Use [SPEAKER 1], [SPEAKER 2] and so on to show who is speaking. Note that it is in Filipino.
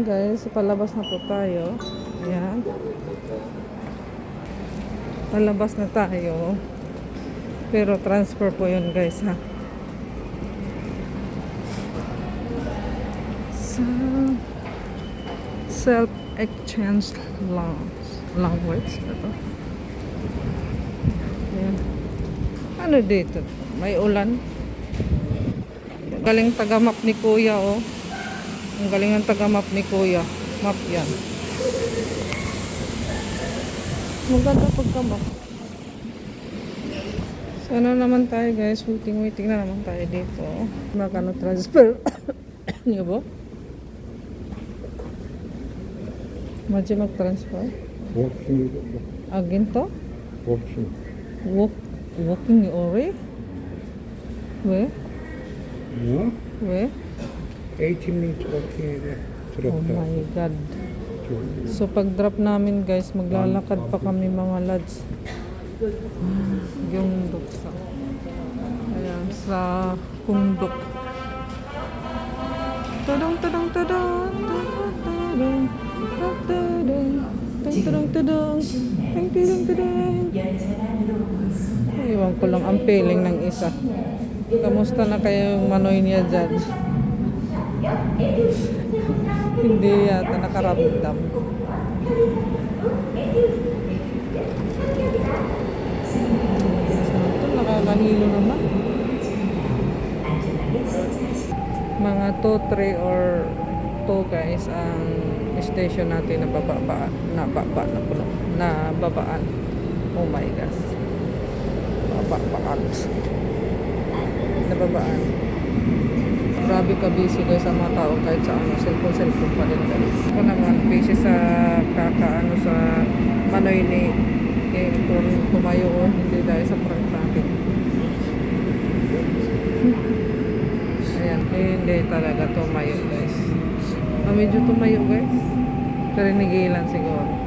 [SPEAKER 1] Ayan guys, palabas na po tayo. Ayan. Palabas na tayo. Pero transfer po yun guys ha. So, self-exchange loans. Language. Ito. Ayan. Ano dito? May ulan. Galing taga-map ni Kuya oh. Ang galing ng taga-map ni Kuya. Map yan. Maganda pagka-map. So, ano naman tayo guys? Waiting, waiting na naman tayo dito. Magkano transfer? Niyo ba? Madya mag-transfer?
[SPEAKER 2] Walking,
[SPEAKER 1] Agin to?
[SPEAKER 2] walking.
[SPEAKER 1] Walk, walking ni Ore? We?
[SPEAKER 2] Yeah?
[SPEAKER 1] We?
[SPEAKER 2] 80 minutes walking there.
[SPEAKER 1] Oh my God. So pag drop namin guys, maglalakad pa kami mga lads. Yung duksa. Ayan, sa kundok. Tudong, tudong, tudong. Tudong, tudong. Tudong, tudong. Tudong, tudong. Iwan ko lang ang feeling ng isa. Kamusta na kayo yung manoy niya dyan? Hindi yata nakaramdam. Ito, nakakahilo naman. Mga 2, 3 or 2 guys ang station natin na bababa na baba na puno na babaan oh my gosh babaan na babaan grabe ka busy guys ang mga tao kahit sa ano cellphone cellphone pa rin guys. Ako naman busy sa kakaano sa manoy ni eh, kung tumayo o hindi dahil sa prank natin. Ayan eh, hindi talaga tumayo guys. Ah, medyo tumayo guys. Pero nigilan siguro